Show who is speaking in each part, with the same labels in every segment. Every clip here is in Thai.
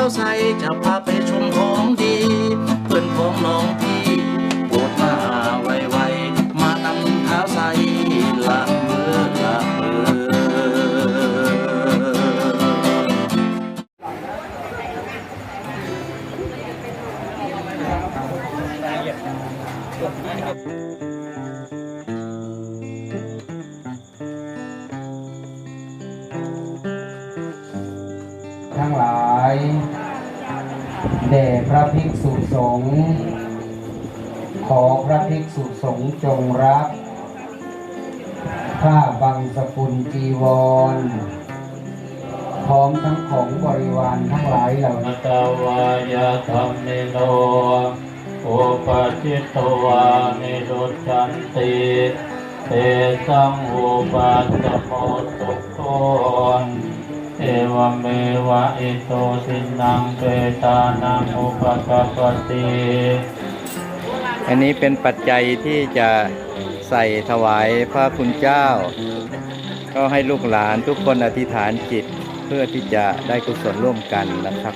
Speaker 1: าวใสจะพาไปชมของดี เพื่อนของน้องพี่โปรดมาไวๆมานำเท้าใสละเมอละเมอา
Speaker 2: ยแด่พระภิกษุสงฆ์ขอพระภิกษุสงฆ์จงรับผ้าบังสกุลจีวร พร้อมทั้งของบริวารทั้งหลายเหล่า
Speaker 3: มั
Speaker 2: นี้
Speaker 3: ตตวายาธรรมิโนอุปจิตตวานิรุตชันติเตสังอุปัสสโมสุโคน เอวเมวะอิโตสินังเปตานังอุปกปปติ
Speaker 4: อันนี้เป็นปัจจัยที่จะใส่ถวายพระคุณเจ้า ก็ให้ลูกหลานทุกคนอธิษฐานจิตเพื่อที่จะได้กุศลร่วมกันนะครับ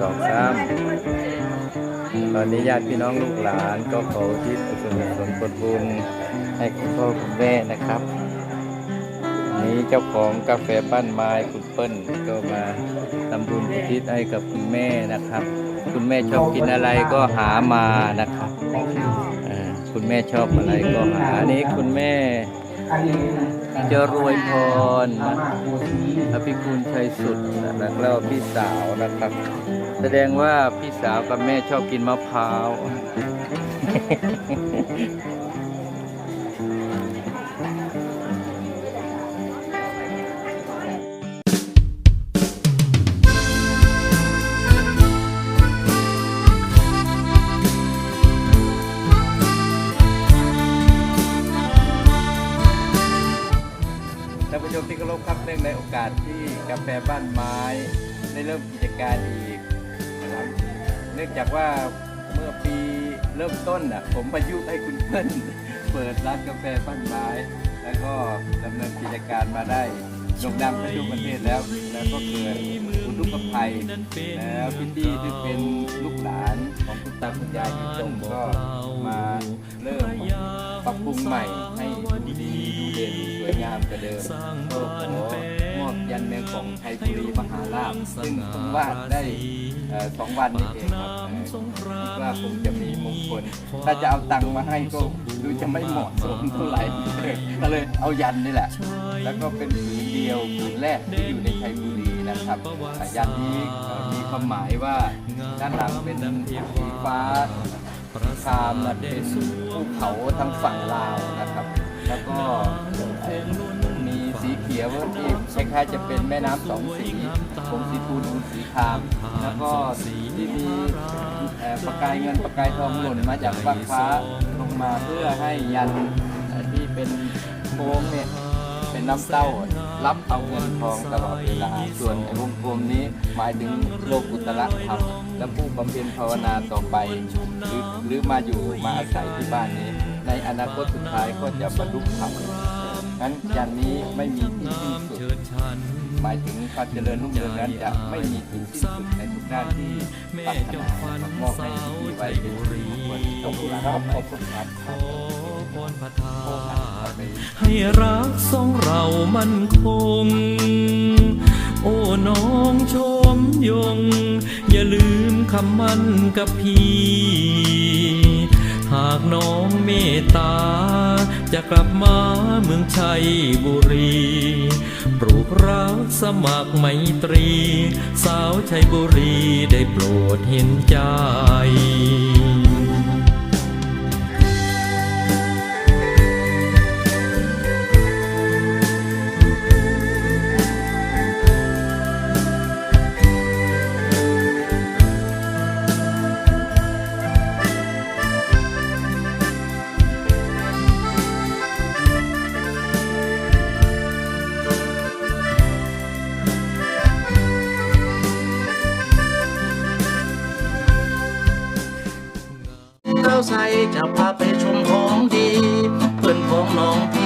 Speaker 4: สองสามตอนนี้ญาติพี่น้องลูกหลานก็ขอทิศส่วนกุศลผลบุญให้คุณพ่อคุณแม่นะครับ นี้เจ้าของกาแฟบ้านไม้คุณเปิ้ลก็มาทำบุญทิศให้กับคุณแม่นะครับ คุณแม่ชอบกินอะไรก็หามานะครับคุณแม่ชอบอะไรก็หาอันนี้คุณแม่
Speaker 2: อันนี้
Speaker 4: เจรวยพร
Speaker 2: อ
Speaker 4: นะ อภิคุณชัยสุดนะแล้วพี่สาวนะครับ แสดงว่าพี่สาวกับแม่ชอบกินมะพร้าว องในโอกาสที่กาแฟบ้านไม้ได้เริ่มกิจการอีกนะครับเนื่องจากว่าเมื่อปีเริ่มต้นอะผมประยุกต์ให้คุณเพื่อนเปิดร้านกาแฟบ้านไม้ แล้วก็ดำเนินกิจการมาได้โด่งดังไปทั่วประเทศแล้ว แล้วก็เกิดอุทกภัยแล้วพี่ตี้ที่เป็นลูกหลานของคุณตาคุณยายคุณจงก็มาเริ่มปรับปรุงใหม่ให้ดูดีดูเด่นสวยงามกว่าเดิมก็ขอ ของไทยบุรีมหาราชซึ่งผมวาดได้เอ่อสองวันนี้เองครับเอ่อคิดว่าคงจะมีมงคล ถ้าจะเอาตังค์มาให้ก็ดูจะไม่เหมาะสมเท่าไหร่ก็เลยเอายันนี่แหละ แล้วก็เป็นผืนเดียวผืนแรกที่อยู่ในไทยบุรีนะครับอ่ายันนี้เอ่อมีความหมายว่าด้านหลังเป็นสีฟ้าคามนะเป็นภูเขาทั้งฝั่งลาวนะครับ แล้วก็เอ่อมี สีเขียวที่คล้ายๆจะเป็นแม่น้ำสองสีผมสีทูลคุณสีคราม แล้วก็สีที่มีเอ่อประกายเงินประกายทองหล่นมาจากฟ้ากฟ้าลงมาเพื่อให้ยันเอ่อที่เป็นโค้งเนี่ยเป็นน้ำเต้ารับเอาเงินทองตลอดเวลา ส่วนไอ้วงกลมนี้หมายถึงโลกุตระธรรมและผู้บำเพ็ญภาวนาต่อไป หรือหรือมาอยู่มาอาศัยที่บ้านนี้ ในอนาคตสุดท้ายก็จะบรรลุธรรม งั้นยันนี้ไม่มีที่สิ้นสุดหมายถึงความเจริญรุ่งเรืองนั้นจะไม่มีที่สิ้นสุดในทุกด้านที่ปรารถนาครับมอบให้ที่ไว้เป็นสิริมงคลขอบคุณครับขอบคุณครับ
Speaker 5: พรพทาให้รักสองเรามันคง โอ้น้องชมยง อย่าลืมคำมั่นกับพี่ากน้องเมตตา จะกลับมาเมืองชัยบุรี ปลูกรักสมัครไมตรี สาวชัยบุรีได้โปรดเห็นใจ
Speaker 1: ใสจะพาไปชมของดี เพื่อนของน้อง